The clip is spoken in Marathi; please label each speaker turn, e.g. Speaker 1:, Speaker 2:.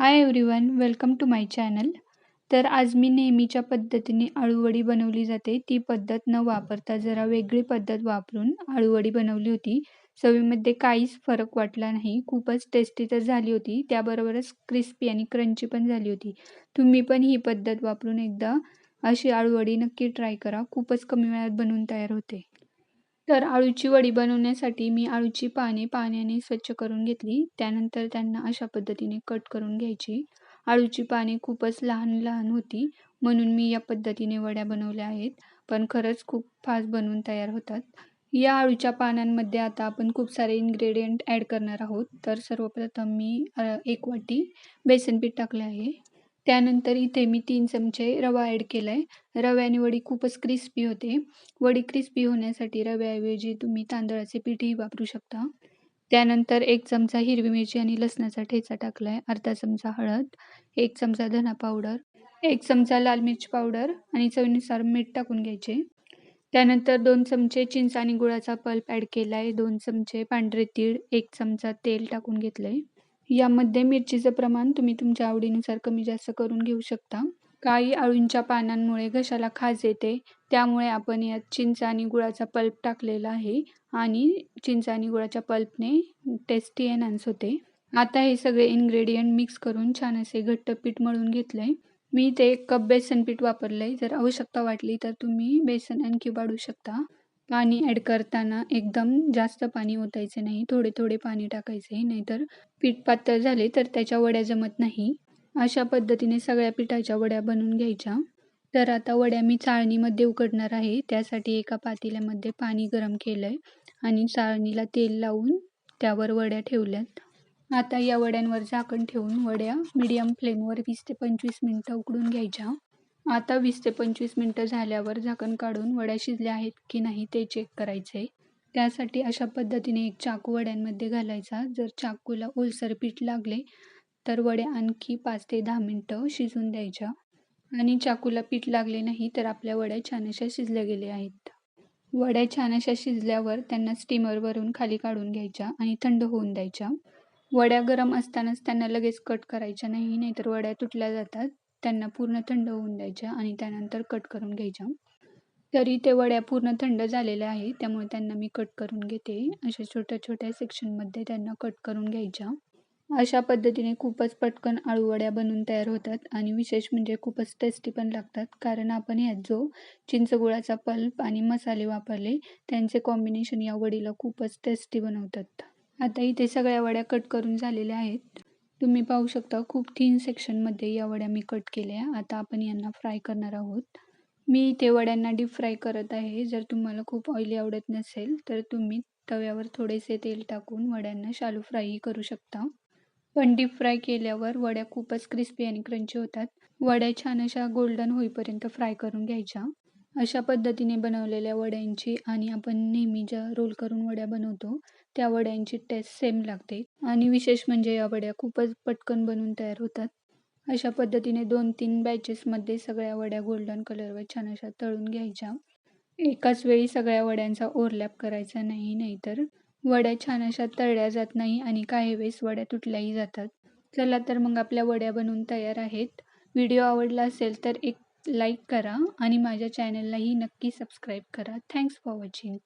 Speaker 1: Hi everyone welcome to my channel तर आज मी नेहमीच्या पद्धतीने आळूवडी बनवली जाते. ती पद्धत न वापरता जरा वेगळी पद्धत वापरून आळूवडी बनवली होती. चवीमध्ये काहीच फरक वाटला नाही. खूपच टेस्टी तर झाली होती. त्याबरोबरच क्रिस्पी आणि क्रंची पण झाली होती. तुम्ही पण ही पद्धत वापरून एकदा अशी आळूवडी नक्की ट्राय करा. खूपच कमी वेळात बनवून तयार होते. तर आळूची वडी बनवण्यासाठी मी आळूची पाने पाण्याने स्वच्छ करून घेतली. त्यानंतर त्यांना अशा पद्धतीने कट करून घ्यायची. आळूची पाने खूपच लहान लहान होती म्हणून मी या पद्धतीने वड्या बनवल्या आहेत. पण खरंच खूप फास्ट बनवून तयार होतात. या आळूच्या पानांमध्ये आता आपण खूप सारे इन्ग्रेडियंट ॲड करणार आहोत. तर सर्वप्रथम मी एक वाटी बेसन पीठ टाकले आहे. त्यानंतर इथे मी तीन चमचे रवा ॲड केला आहे रव्याने वडी खूपच क्रिस्पी होते. वडी क्रिस्पी होण्यासाठी रव्याऐवजी तुम्ही तांदळाचे पीठही वापरू शकता. त्यानंतर एक चमचा हिरवी मिरची आणि लसणाचा ठेचा टाकला आहे अर्धा चमचा हळद एक चमचा धना पावडर एक चमचा लाल मिरची पावडर आणि चवीनुसार मीठ टाकून घ्यायचे. त्यानंतर दोन चमचे चिंच आणि गुळाचा पल्प ॲड केला आहे दोन चमचे पांढरे तीळ एक चमचा तेल टाकून घेतलं आहे यामध्ये मिरचीचं प्रमाण तुम्ही तुमच्या आवडीनुसार कमी जास्त करून घेऊ शकता. काही आळूंच्या पानांमुळे घशाला खाज येते. त्यामुळे आपण यात चिंच आणि गुळाचा पल्प टाकलेला आहे आणि चिंच आणि गुळाच्या पल्पने टेस्टी एनहान्स होते. आता हे सगळे इन्ग्रेडियंट मिक्स करून छान असे घट्ट पीठ मळून घेतलं आहे मी ते एक कप बेसन पीठ वापरलं आहे जर आवश्यकता वाटली तर तुम्ही बेसन आणखी वाढू शकता. पाणी ॲड करताना एकदम जास्त पाणी ओतायचे नाही. थोडे थोडे पाणी टाकायचे नाहीतर पीठ पातळ झाले तर त्याच्या वड्या जमत नाही. अशा पद्धतीने सगळ्या पिठाच्या वड्या बनवून घ्यायच्या. तर आता वड्या मी चाळणीमध्ये उकडणार आहे. त्यासाठी एका पातेल्यामध्ये पाणी गरम केलं आहे आणि चाळणीला तेल लावून त्यावर वड्या ठेवल्यात. आता या वड्यांवर झाकण ठेवून वड्या मीडियम फ्लेमवर वीस ते पंचवीस मिनटं उकडून घ्यायच्या. आता वीस ते पंचवीस मिनटं झाल्यावर झाकण काढून वड्या शिजल्या आहेत की नाही ते चेक करायचे त्यासाठी अशा पद्धतीने एक चाकू वड्यांमध्ये घालायचा. जर चाकूला ओलसर पीठ लागले तर वड्या आणखी पाच ते दहा मिनटं शिजून द्यायच्या. आणि चाकूला पीठ लागले नाही तर आपल्या वड्या छान अशा शिजल्या गेल्या आहेत. वड्या छान अशा शिजल्यावर त्यांना स्टीमरवरून खाली काढून घ्यायच्या आणि थंड होऊन द्यायच्या. वड्या गरम असतानाच त्यांना लगेच कट करायच्या नाही नाहीतर वड्या तुटल्या जातात. त्यांना पूर्ण थंड होऊन द्यायच्या आणि त्यानंतर कट करून घ्यायच्या. तरी ते वड्या पूर्ण थंड झालेल्या आहे त्यामुळे त्यांना मी कट करून घेते. अशा छोट्या छोट्या सेक्शनमध्ये त्यांना कट करून घ्यायच्या. अशा पद्धतीने खूपच पटकन आळू वड्या बनवून तयार होतात आणि विशेष म्हणजे खूपच टेस्टी पण लागतात. कारण आपण ह्यात जो चिंचगुळाचा पल्प आणि मसाले वापरले त्यांचे कॉम्बिनेशन या वडीला खूपच टेस्टी बनवतात. आता इथे सगळ्या वड्या कट करून झालेल्या आहेत. तुम्ही पाहू शकता खूप थीन सेक्शनमध्ये या वड्या मी कट केल्या. आता आपण यांना फ्राय करणार आहोत. मी इथे वड्यांना डीप फ्राय करत आहे. जर तुम्हाला खूप ऑइली आवडत नसेल तर तुम्ही तव्यावर थोडेसे तेल टाकून वड्यांना शालू फ्रायही करू शकता. पण डीप फ्राय केल्यावर वड्या खूपच क्रिस्पी आणि क्रंची होतात. वड्या छान अशा गोल्डन होईपर्यंत फ्राय करून घ्यायच्या. अशा पद्धतीने बनवलेल्या वड्यांची आणि आपण नेहमी ज्या रोल करून वड्या बनवतो त्या वड्यांची टेस्ट सेम लागते. आणि विशेष म्हणजे या वड्या खूपच पटकन बनवून तयार होतात. अशा पद्धतीने दोन तीन बॅचेसमध्ये सगळ्या वड्या गोल्डन कलरवर छान अशा तळून घ्यायच्या. एकाच वेळी सगळ्या वड्यांचा ओव्हरलॅप करायचा नाही नाहीतर वड्या छान अशा तळल्या जात नाही आणि काही वेळेस वड्या तुटल्याही जातात. चला तर मग आपल्या वड्या बनवून तयार आहेत. व्हिडिओ आवडला असेल तर एक लाईक करा आणि माझ्या चॅनललाही नक्की सबस्क्राईब करा. Thanks for watching.